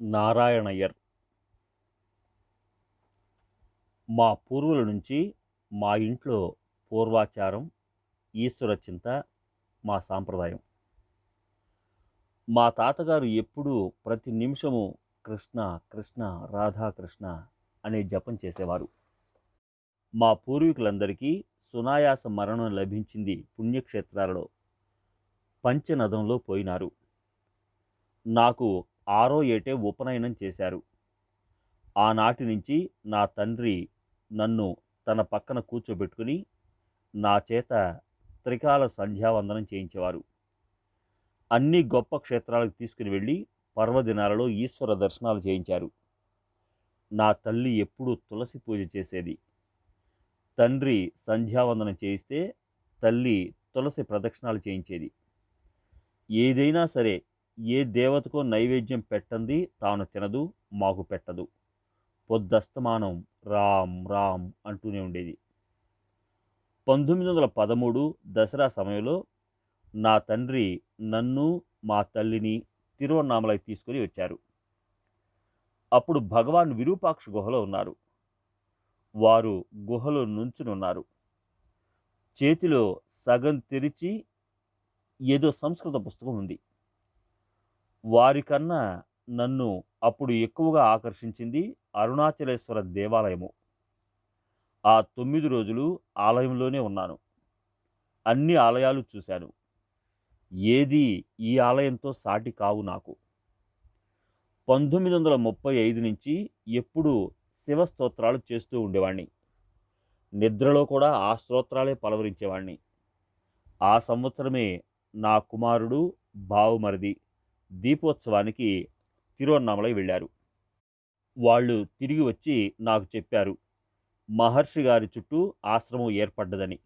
నారాయణయ్యర్. మా పూర్వుల నుంచి మా ఇంట్లో పూర్వాచారం ఈశ్వర చింత మా సాంప్రదాయం. మా తాతగారు ఎప్పుడూ ప్రతి నిమిషము కృష్ణ కృష్ణ రాధాకృష్ణ అనే జపం చేసేవారు. మా పూర్వీకులందరికీ సునాయాస మరణం లభించింది పుణ్యక్షేత్రాలలో పంచనదంలో పోయినారు. నాకు ఆరో ఏటే ఉపనయనం చేశారు. ఆనాటి నుంచి నా తండ్రి నన్ను తన పక్కన కూర్చోబెట్టుకుని నా చేత త్రికాల సంధ్యావందనం చేయించేవారు. అన్ని గొప్ప క్షేత్రాలకు తీసుకుని వెళ్ళి పర్వదినాలలో ఈశ్వర దర్శనాలు చేయించారు. నా తల్లి ఎప్పుడూ తులసి పూజ చేసేది. తండ్రి సంధ్యావందనం చేయిస్తే తల్లి తులసి ప్రదక్షిణాలు చేయించేది. ఏదైనా సరే ఏ దేవతకో నైవేద్యం పెట్టంది తాను తినదు మాకు పెట్టదు. పొద్దస్తమానం రామ్ రామ్ అంటూనే ఉండేది. పంతొమ్మిది వందల పదమూడు దసరా సమయంలో నా తండ్రి నన్ను మా తల్లిని తిరువన్నామలకి తీసుకొని వచ్చారు. అప్పుడు భగవాన్ విరూపాక్ష గుహలో ఉన్నారు. వారు గుహలో నుంచునున్నారు చేతిలో సగం తెరిచి ఏదో సంస్కృత పుస్తకం ఉంది. వారికన్నా నన్ను అప్పుడు ఎక్కువగా ఆకర్షించింది అరుణాచలేశ్వర దేవాలయము. ఆ తొమ్మిది రోజులు ఆలయంలోనే ఉన్నాను. అన్ని ఆలయాలు చూశాను. ఏది ఈ ఆలయంతో సాటి కావు నాకు. పంతొమ్మిది వందల ముప్పై ఐదు నుంచి ఎప్పుడూ శివస్తోత్రాలు చేస్తూ ఉండేవాణ్ణి. నిద్రలో కూడా ఆ స్తోత్రాలే పలవరించేవాణ్ణి. ఆ సంవత్సరమే నా కుమారుడు బావుమరిది. దీపోత్సవానికి తిరువన్నామలై వెళ్ళారు. వాళ్ళు తిరిగి వచ్చి నాకు చెప్పారు మహర్షి గారి చుట్టూ ఆశ్రమం ఏర్పడ్డదని.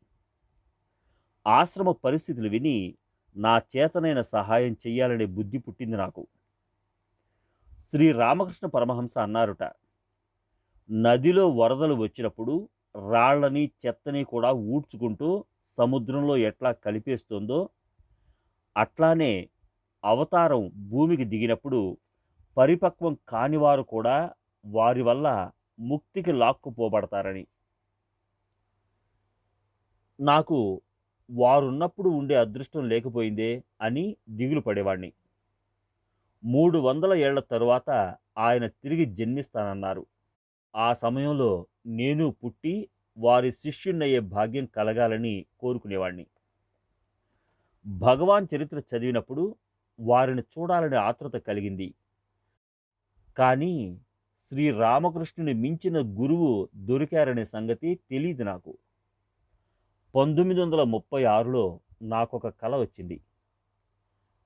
ఆశ్రమ పరిస్థితులు విని నా చేతనైన సహాయం చెయ్యాలనే బుద్ధి పుట్టింది నాకు. శ్రీ రామకృష్ణ పరమహంస అన్నారుట నదిలో వరదలు వచ్చినప్పుడు రాళ్ళని చెత్తని కూడా ఊడ్చుకుంటూ సముద్రంలో ఎట్లా కలిపేస్తుందో అట్లానే అవతారం భూమికి దిగినప్పుడు పరిపక్వం కానివారు కూడా వారి వల్ల ముక్తికి లాక్కుపోబడతారని. నాకు వారున్నప్పుడు ఉండే అదృష్టం లేకపోయిందే అని దిగులు పడేవాణ్ణి. మూడు వందల ఏళ్ళ తరువాత ఆయన తిరిగి జన్మిస్తానన్నారు. ఆ సమయంలో నేను పుట్టి వారి శిష్యున్నయ్యే భాగ్యం కలగాలని కోరుకునేవాణ్ణి. భగవాన్ చరిత్ర చదివినప్పుడు వారిని చూడాలనే ఆతృత కలిగింది. కానీ శ్రీరామకృష్ణుని మించిన గురువు దొరికారనే సంగతి తెలియదు నాకు. పంతొమ్మిది వందల ముప్పై ఆరులో నాకొక కల వచ్చింది.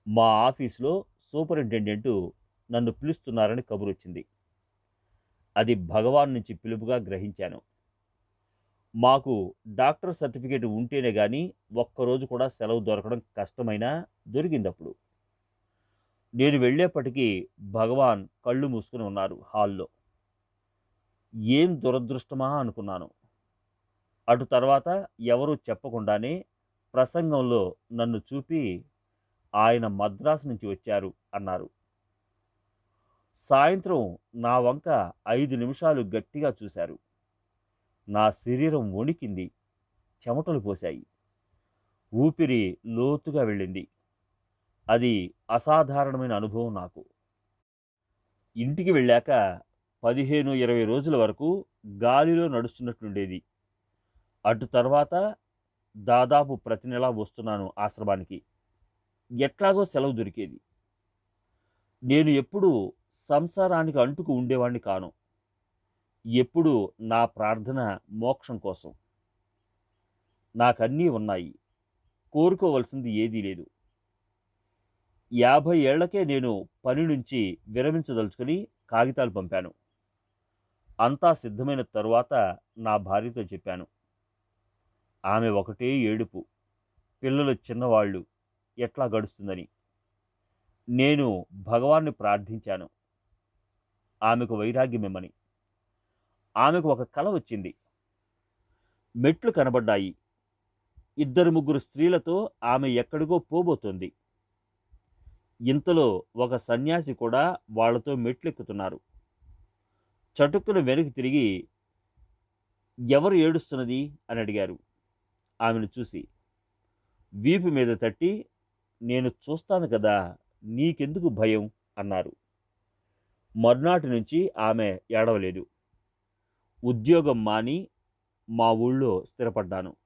మా ఆఫీస్లో సూపరింటెండెంట్ నన్ను పిలుస్తున్నారని కబురు వచ్చింది అది భగవాన్ నుంచి పిలుపుగా గ్రహించాను. మాకు డాక్టర్ సర్టిఫికేట్ ఉంటేనే కానీ ఒక్కరోజు కూడా సెలవు దొరకడం కష్టమైనా దొరికింది అప్పుడు నేను వెళ్ళేప్పటికీ భగవాన్ కళ్ళు మూసుకుని ఉన్నారు హాల్లో. ఏం దురదృష్టమా అనుకున్నాను. అటు తర్వాత ఎవరూ చెప్పకుండానే ప్రసంగంలో నన్ను చూపి ఆయన మద్రాసు నుంచి వచ్చారు అన్నారు. సాయంత్రం నా వంక ఐదు నిమిషాలు గట్టిగా చూశారు. నా శరీరం వణికింది చెమటలు పోశాయి. ఊపిరి లోతుగా వెళ్ళింది. అది అసాధారణమైన అనుభవం నాకు. ఇంటికి వెళ్ళాక పదిహేను ఇరవై రోజుల వరకు గాలిలో నడుస్తున్నట్లుండేది అటు తర్వాత దాదాపు ప్రతి నెలా వస్తున్నాను ఆశ్రమానికి. ఎట్లాగో సెలవు దొరికేది. నేను ఎప్పుడూ సంసారానికి అంటుకు ఉండేవాడిని కాను. ఎప్పుడు నా ప్రార్థన మోక్షం కోసం. నాకన్నీ ఉన్నాయి. కోరుకోవలసింది ఏదీ లేదు. యాభై ఏళ్ళకే నేను పని నుంచి విరమించదలుచుకుని కాగితాలు పంపాను. అంతా సిద్ధమైన తరువాత నా భార్యతో చెప్పాను. ఆమె ఒకటే ఏడుపు. పిల్లలు చిన్నవాళ్ళు. ఎట్లా గడుస్తుందని. నేను భగవాన్ని ప్రార్థించాను. ఆమెకు వైరాగ్యమేమని. ఆమెకు ఒక కల వచ్చింది. మెట్లు కనబడ్డాయి. ఇద్దరు ముగ్గురు స్త్రీలతో ఆమె ఎక్కడికో పోబోతోంది. ఇంతలో ఒక సన్యాసి కూడా వాళ్ళతో మెట్లెక్కుతున్నారు. చటుక్కున వెనక్కి తిరిగి ఎవరు ఏడుస్తున్నది? అని అడిగారు. ఆమెను చూసి వీపు మీద తట్టి నేను చూస్తాను కదా నీకెందుకు భయం? అన్నారు. మర్నాటి నుంచి ఆమె ఏడవలేదు. ఉద్యోగం మాని మా ఊళ్ళో స్థిరపడ్డాను.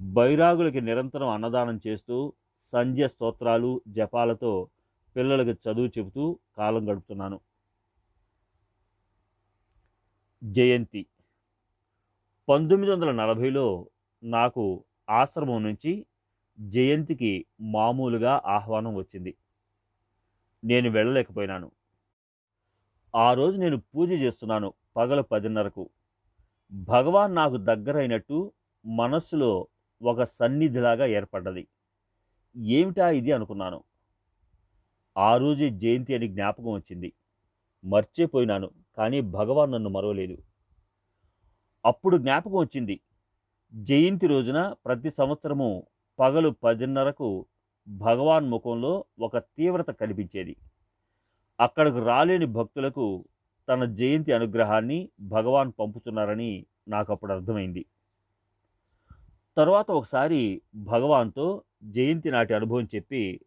బైరాగులకి నిరంతరం అన్నదానం చేస్తూ సంధ్య స్తోత్రాలు జపాలతో పిల్లలకు చదువు చెబుతూ కాలం గడుపుతున్నాను. జయంతి. పంతొమ్మిది వందల నలభైలో నాకు ఆశ్రమం నుంచి జయంతికి మామూలుగా ఆహ్వానం వచ్చింది. నేను వెళ్ళలేకపోయినాను. ఆ రోజు నేను పూజ చేస్తున్నాను పగలు పదిన్నరకు. భగవాన్ నాకు దగ్గరైనట్టు మనస్సులో ఒక సన్నిధిలాగా ఏర్పడ్డది. ఏమిటా ఇది అనుకున్నాను. ఆ రోజే జయంతి అని జ్ఞాపకం వచ్చింది. మర్చిపోయినాను కానీ భగవాన్ నన్ను మరవలేదు. అప్పుడు జ్ఞాపకం వచ్చింది. జయంతి రోజున ప్రతి సంవత్సరము పగలు పదిన్నరకు భగవాన్ ముఖంలో ఒక తీవ్రత కనిపించేది. అక్కడకు రాలేని భక్తులకు తన జయంతి అనుగ్రహాన్ని భగవాన్ పంపుతున్నారని నాకు అప్పుడు అర్థమైంది. తర్వాత ఒకసారి భగవాన్తో జయంతి నాటి అనుభవం చెప్పి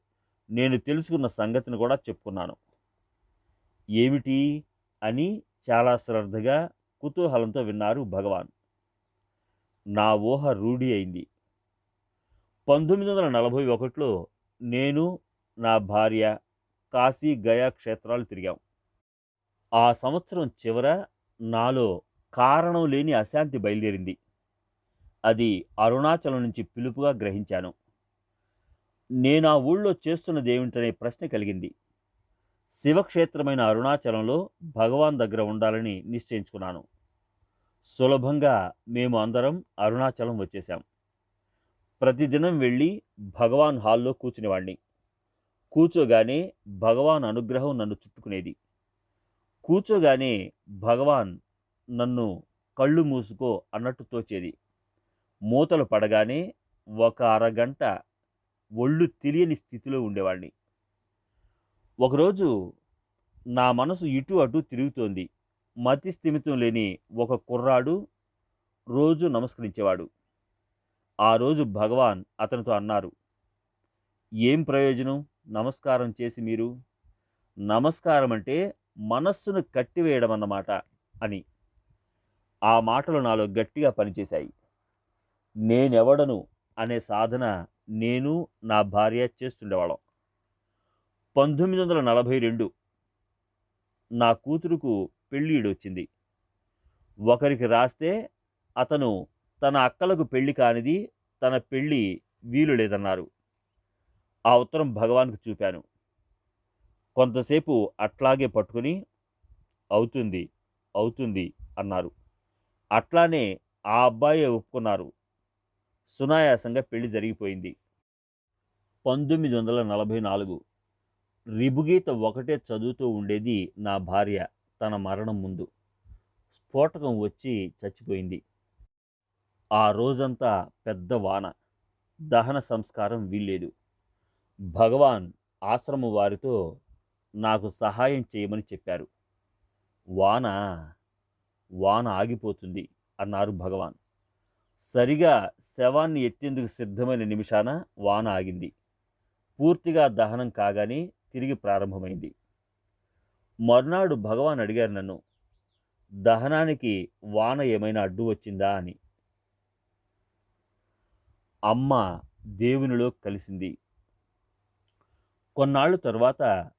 నేను తెలుసుకున్న సంగతిని కూడా చెప్పుకున్నాను. ఏమిటి అని చాలా శ్రద్ధగా కుతూహలంతో విన్నారు భగవాన్. నా ఊహ రూఢి అయింది. పంతొమ్మిది వందల నలభై ఒకటిలో నేను నా భార్య కాశీ గయా క్షేత్రాలు తిరిగాం. ఆ సంవత్సరం చివర నాలో కారణం లేని అశాంతి బయలుదేరింది. అది అరుణాచలం నుంచి పిలుపుగా గ్రహించాను. నేను ఆ ఊళ్ళో చేస్తున్నదేమిటనే ప్రశ్న కలిగింది. శివక్షేత్రమైన అరుణాచలంలో భగవాన్ దగ్గర ఉండాలని నిశ్చయించుకున్నాను. సులభంగా మేము అందరం అరుణాచలం వచ్చేశాం. ప్రతిదినం వెళ్ళి భగవాన్ హాల్లో కూర్చునేవాణ్ణి. కూర్చోగానే భగవాన్ అనుగ్రహం నన్ను చుట్టుకునేది. కూర్చోగానే భగవాన్ నన్ను కళ్ళు మూసుకో అన్నట్టు తోచేది. మూతలు పడగానే ఒక అరగంట ఒళ్ళు తెలియని స్థితిలో ఉండేవాడిని. ఒకరోజు నా మనసు ఇటు అటు తిరుగుతోంది. మతి స్థిమితం లేని ఒక కుర్రాడు రోజు నమస్కరించేవాడు. ఆ రోజు భగవాన్ అతనితో అన్నారు ఏం ప్రయోజనం? నమస్కారం చేసి మీరు. నమస్కారం అంటే మనస్సును కట్టివేయడం అన్నమాట అని. ఆ మాటలు నాలో గట్టిగా పనిచేశాయి. నేనెవడను అనే సాధన నేను నా భార్య చేస్తుండేవాళ్ళం. పంతొమ్మిది వందల నలభై రెండు నా కూతురుకు పెళ్ళిడు వచ్చింది ఒకరికి రాస్తే అతను తన అక్కలకు పెళ్ళి కానిది తన పెళ్ళి వీలు లేదన్నారు ఆ ఉత్తరం భగవాన్కు చూపాను. కొంతసేపు అట్లాగే పట్టుకుని అవుతుంది అవుతుంది అన్నారు. అట్లానే ఆ అబ్బాయే ఒప్పుకున్నారు. సునాయాసంగా పెళ్ళి జరిగిపోయింది. పంతొమ్మిది వందల నలభై నాలుగు రిబుగీత ఒకటే చదువుతూ ఉండేది నా భార్య తన మరణం ముందు. స్ఫోటకం వచ్చి చచ్చిపోయింది. ఆ రోజంతా పెద్ద వాన దహన సంస్కారం వీల్లేదు. భగవాన్ ఆశ్రమ వారితో నాకు సహాయం చేయమని చెప్పారు. వాన వాన ఆగిపోతుంది అన్నారు భగవాన్. సరిగా శవాన్ని ఎత్తేందుకు సిద్ధమైన నిమిషాన వాన ఆగింది. పూర్తిగా దహనం కాగానే తిరిగి ప్రారంభమైంది. మర్నాడు భగవాన్ అడిగారు నన్ను దహనానికి వాన ఏమైనా అడ్డు వచ్చిందా? అని. అమ్మ దేవునిలో కలిసింది. కొన్నాళ్ళు తరువాత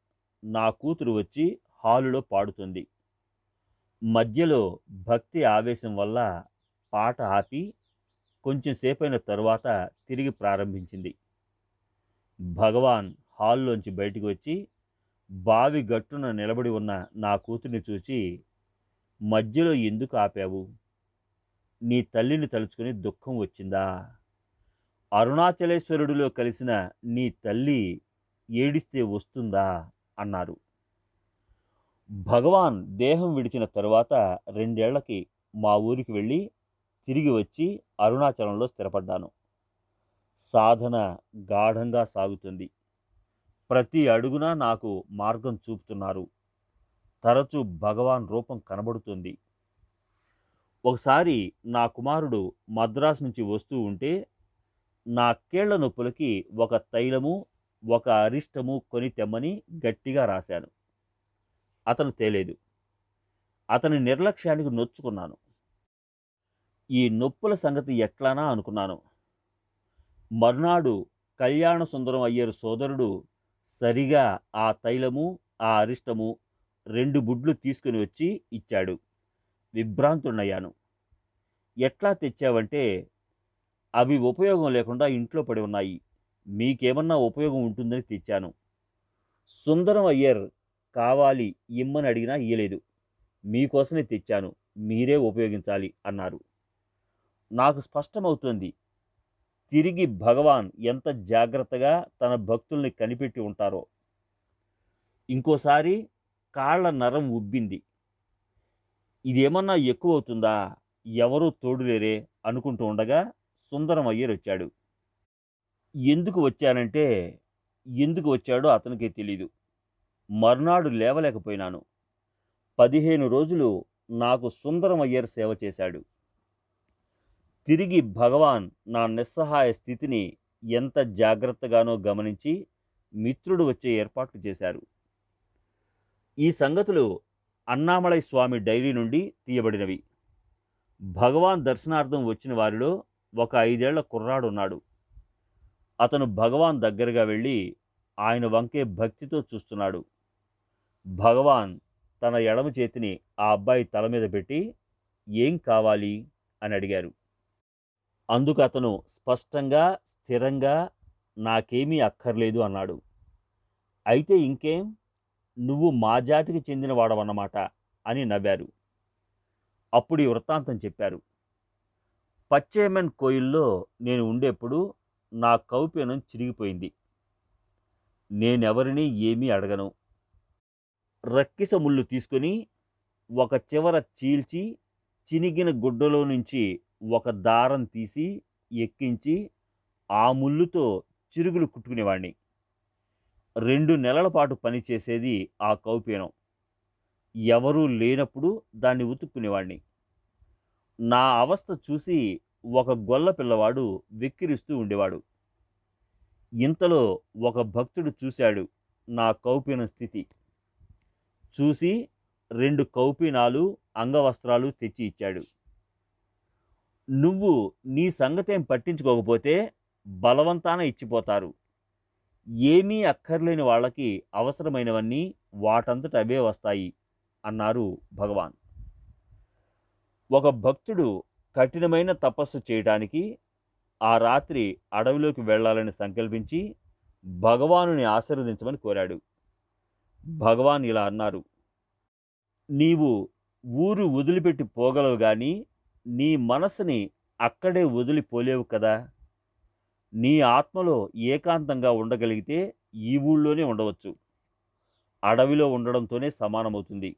నా కూతురు వచ్చి హాలులో పాడుతుంది. మధ్యలో భక్తి ఆవేశం వల్ల పాట ఆపి కొంచెం సేపైన తరువాత తిరిగి ప్రారంభించింది. భగవాన్ హాల్లోంచి బయటికి వచ్చి బావి గట్టున నిలబడి ఉన్న నా కూతుర్ని చూచి మధ్యలో ఎందుకు ఆపావు? నీ తల్లిని తలుచుకుని దుఃఖం వచ్చిందా? అరుణాచలేశ్వరుడిలో కలిసిన నీ తల్లి ఏడిస్తే వస్తుందా అన్నారు. భగవాన్ దేహం విడిచిన తరువాత రెండేళ్ళకి మా ఊరికి వెళ్ళి తిరిగి వచ్చి అరుణాచలంలో స్థిరపడ్డాను. సాధన గాఢంగా సాగుతుంది. ప్రతి అడుగున నాకు మార్గం చూపుతున్నారు. తరచూ భగవాన్ రూపం కనబడుతుంది. ఒకసారి నా కుమారుడు మద్రాసు నుంచి వస్తూ ఉంటే నా కేళ్ళ నొప్పులకి ఒక తైలము ఒక అరిష్టము కొని తెమ్మని గట్టిగా రాశాను. అతను తేలేదు. అతని నిర్లక్ష్యానికి నొచ్చుకున్నాను. ఈ నొప్పుల సంగతి ఎట్లానా అనుకున్నాను. మర్నాడు కళ్యాణ సుందరం అయ్యారు సోదరుడు సరిగా ఆ తైలము ఆ అరిష్టము రెండు బుడ్లు తీసుకుని వచ్చి ఇచ్చాడు. విభ్రాంతుడయ్యాను ఎట్లా తెచ్చావంటే అవి ఉపయోగం లేకుండా ఇంట్లో పడి ఉన్నాయి. మీకేమన్నా ఉపయోగం ఉంటుందని తెచ్చాను. సుందరం అయ్యర్ కావాలి ఇమ్మని అడిగినా ఇయ్యలేదు. మీకోసమే తెచ్చాను. మీరే ఉపయోగించాలి అన్నారు. నాకు స్పష్టమవుతుంది. తిరిగి భగవాన్ ఎంత జాగ్రత్తగా తన భక్తుల్ని కనిపెట్టి ఉంటారో. ఇంకోసారి కాళ్ళ నరం ఉబ్బింది. ఇదేమన్నా ఎక్కువ అవుతుందా ఎవరూ తోడులేరే అనుకుంటూ ఉండగా సుందరం అయ్యర్ వచ్చాడు. ఎందుకు వచ్చానంటే ఎందుకు వచ్చాడో అతనికే తెలీదు. మర్నాడు లేవలేకపోయినాను. పదిహేను రోజులు నాకు సుందరం అయ్యర్ సేవ చేశాడు. తిరిగి భగవాన్ నా నిస్సహాయ స్థితిని ఎంత జాగ్రత్తగానో గమనించి మిత్రుడు వచ్చే ఏర్పాట్లు చేశారు. ఈ సంగతులు అన్నామలై స్వామి డైరీ నుండి తీయబడినవి. భగవాన్ దర్శనార్థం వచ్చిన వారిలో ఒక ఐదేళ్ళ కుర్రాడున్నాడు. అతను భగవాన్ దగ్గరగా వెళ్ళి ఆయన వంకే భక్తితో చూస్తున్నాడు. భగవాన్ తన ఎడమ చేతిని ఆ అబ్బాయి తల మీద పెట్టి ఏం కావాలి? అని అడిగారు. అందుకు అతను స్పష్టంగా స్థిరంగా నాకేమీ అక్కర్లేదు అన్నాడు. అయితే ఇంకేం? నువ్వు మా జాతికి చెందినవాడవన్నమాట అని నవ్వారు. అప్పుడు ఈ వృత్తాంతం చెప్పారు. పచ్చేమన్ కోయిల్లో నేను ఉండేప్పుడు నా కౌపీనం చిరిగిపోయింది. నేనెవరిని ఏమీ అడగను. రక్కిస ముళ్ళు తీసుకొని ఒక చివర చీల్చి చినిగిన గుడ్డలో నుంచి ఒక దారం తీసి ఎక్కించి ఆ ముళ్ళుతో చిరుగులు కుట్టుకునేవాడిని రెండు నెలల పాటు పనిచేసేది ఆ కౌపీనం. ఎవరూ లేనప్పుడు దాన్ని ఉతుక్కునేవాడిని నా అవస్థ చూసి ఒక గొల్ల పిల్లవాడు వెక్కిరిస్తూ ఉండేవాడు. ఇంతలో ఒక భక్తుడు చూశాడు నా కౌపీనం స్థితి. చూసి రెండు కౌపీనాలు అంగవస్త్రాలు తెచ్చి ఇచ్చాడు. నువ్వు నీ సంగతేం పట్టించుకోకపోతే బలవంతాన ఇచ్చిపోతారు. ఏమీ అక్కర్లేని వాళ్ళకి అవసరమైనవన్నీ వాటంతట అవే వస్తాయి అన్నారు భగవాన్. ఒక భక్తుడు కఠినమైన తపస్సు చేయడానికి ఆ రాత్రి అడవిలోకి వెళ్ళాలని సంకల్పించి భగవానుని ఆశీర్వదించమని కోరాడు. భగవాన్ ఇలా అన్నారు నీవు ఊరు వదిలిపెట్టి పోగలవు కానీ నీ మనసుని అక్కడే వదిలిపోలేవు కదా. నీ ఆత్మలో ఏకాంతంగా ఉండగలిగితే ఈ ఊళ్ళోనే ఉండవచ్చు. అడవిలో ఉండడంతోనే సమానమవుతుంది.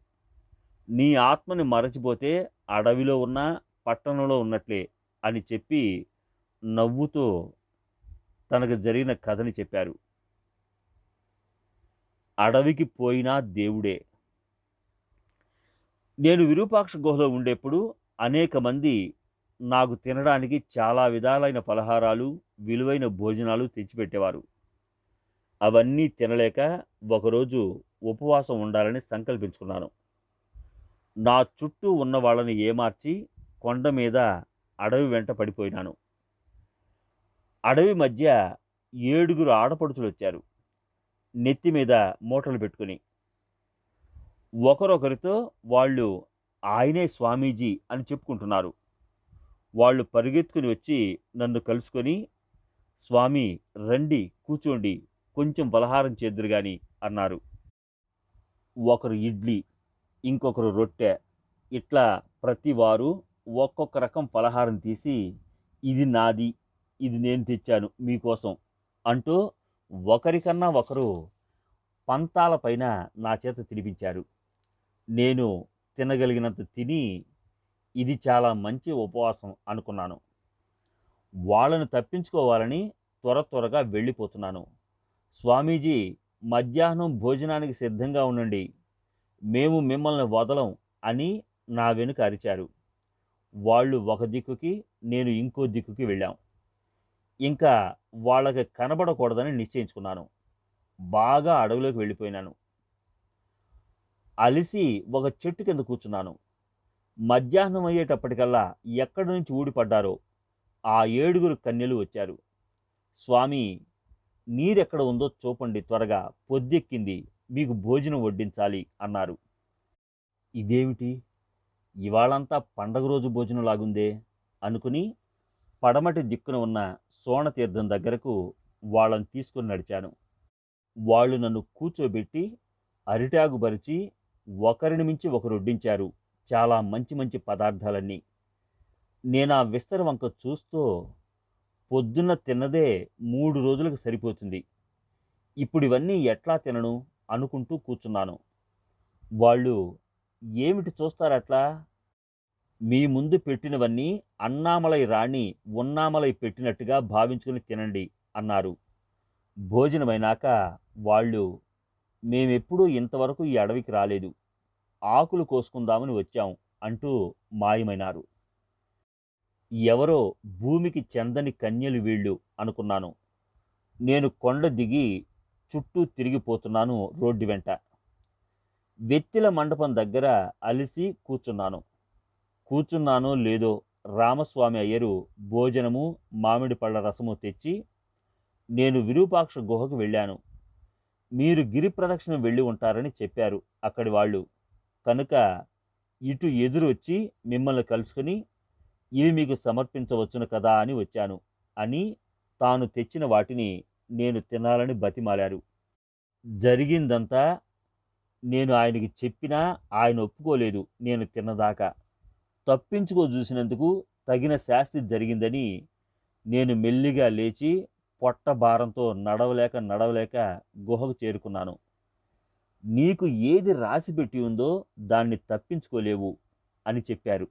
నీ ఆత్మని మరచిపోతే అడవిలో ఉన్న పట్టణంలో ఉన్నట్లే అని చెప్పి నవ్వుతో తనకు జరిగిన కథని చెప్పారు. అడవికి పోయినా దేవుడే. నేను విరూపాక్ష గుహలో ఉండేప్పుడు అనేక మంది నాకు తినడానికి చాలా విధాలైన పలహారాలు విలువైన భోజనాలు తెచ్చిపెట్టేవారు. అవన్నీ తినలేక ఒకరోజు ఉపవాసం ఉండాలని సంకల్పించుకున్నాను. నా చుట్టూ ఉన్న వాళ్ళని ఏమార్చి కొండ మీద అడవి వెంట పడిపోయినాను. అడవి మధ్య ఏడుగురు ఆడపడుచులు వచ్చారు నెత్తి మీద మూటలు పెట్టుకుని. ఒకరొకరితో వాళ్ళు ఆయనే స్వామీజీ అని చెప్పుకుంటున్నారు. వాళ్ళు పరిగెత్తుకుని వచ్చి నన్ను కలుసుకొని స్వామి రండి కూర్చోండి కొంచెం పలహారం చేద్దురు గాని అన్నారు. ఒకరు ఇడ్లీ ఇంకొకరు రొట్టె ఇట్లా ప్రతి వారు ఒక్కొక్క రకం పలహారం తీసి ఇది నాది ఇది నేను తెచ్చాను మీకోసం అంటూ ఒకరికన్నా ఒకరు పంతాల పైన నా చేత తినిపించారు. నేను తినగలిగినంత తిని ఇది చాలా మంచి ఉపవాసం అనుకున్నాను. వాళ్ళను తప్పించుకోవాలని త్వర త్వరగా వెళ్ళిపోతున్నాను. స్వామీజీ మధ్యాహ్నం భోజనానికి సిద్ధంగా ఉండండి. మేము మిమ్మల్ని వదలం అని నా వెనుక అరిచారు. వాళ్ళు ఒక దిక్కుకి నేను ఇంకో దిక్కుకి వెళ్ళాం. ఇంకా వాళ్ళకి కనబడకూడదని నిశ్చయించుకున్నాను. బాగా అడవిలోకి వెళ్ళిపోయినాను. అలిసి ఒక చెట్టు కింద కూర్చున్నాను. మధ్యాహ్నం అయ్యేటప్పటికల్లా ఎక్కడి నుంచి ఊడిపడ్డారో ఆ ఏడుగురు కన్యలు వచ్చారు. స్వామి నీరెక్కడ ఉందో చూపండి త్వరగా పొద్దెక్కింది మీకు భోజనం వడ్డించాలి అన్నారు. ఇదేమిటి? ఇవాళంతా పండగ రోజు భోజనం లాగుందే అనుకుని పడమటి దిక్కున ఉన్న సోణతీర్థం దగ్గరకు వాళ్ళని తీసుకుని నడిచాను. వాళ్ళు నన్ను కూర్చోబెట్టి అరిటాగు పరిచి ఒకరిని మించి ఒకరు వడ్డించారు. చాలా మంచి మంచి పదార్థాలన్నీ. నేను ఆ విస్తర వంక చూస్తూ పొద్దున్న తిన్నదే మూడు రోజులకు సరిపోతుంది. ఇప్పుడు ఇవన్నీ ఎట్లా తినను అనుకుంటూ కూర్చున్నాను. వాళ్ళు ఏమిటి చూస్తారట్లా? మీ ముందు పెట్టినవన్నీ అన్నామలై రాణి ఉన్నామలై పెట్టినట్టుగా భావించుకుని తినండి అన్నారు. భోజనమైనాక వాళ్ళు మేమెప్పుడూ ఇంతవరకు ఈ అడవికి రాలేదు. ఆకులు కోసుకుందామని వచ్చాం అంటూ మాయమైనారు. ఎవరో భూమికి చెందని కన్యలు వీళ్ళు అనుకున్నాను. నేను కొండ దిగి చుట్టూ తిరిగిపోతున్నాను రోడ్డు వెంట. వెత్తిల మండపం దగ్గర అలిసి కూర్చున్నాను. కూర్చున్నానో లేదో రామస్వామి అయ్యరు భోజనము మామిడి పళ్ళ రసము తెచ్చి నేను విరూపాక్ష గుహకు వెళ్ళాను. మీరు గిరి ప్రదక్షిణ వెళ్ళి ఉంటారని చెప్పారు అక్కడి వాళ్ళు. కనుక ఇటు ఎదురొచ్చి మిమ్మల్ని కలుసుకుని ఇవి మీకు సమర్పించవచ్చును కదా అని వచ్చాను. అని తాను తెచ్చిన వాటిని నేను తినాలని బతిమాలారు జరిగిందంతా నేను ఆయనకి చెప్పినా ఆయన ఒప్పుకోలేదు నేను తిన్నదాకా. తప్పించుకో చూసినందుకు తగిన శాస్తి జరిగిందని నేను మెల్లిగా లేచి పొట్ట భారంతో నడవలేక నడవలేక గుహకు చేరుకున్నాను. నీకు ఏది రాసి పెట్టి ఉందో దాన్ని తప్పించుకోలేవు అని చెప్పారు.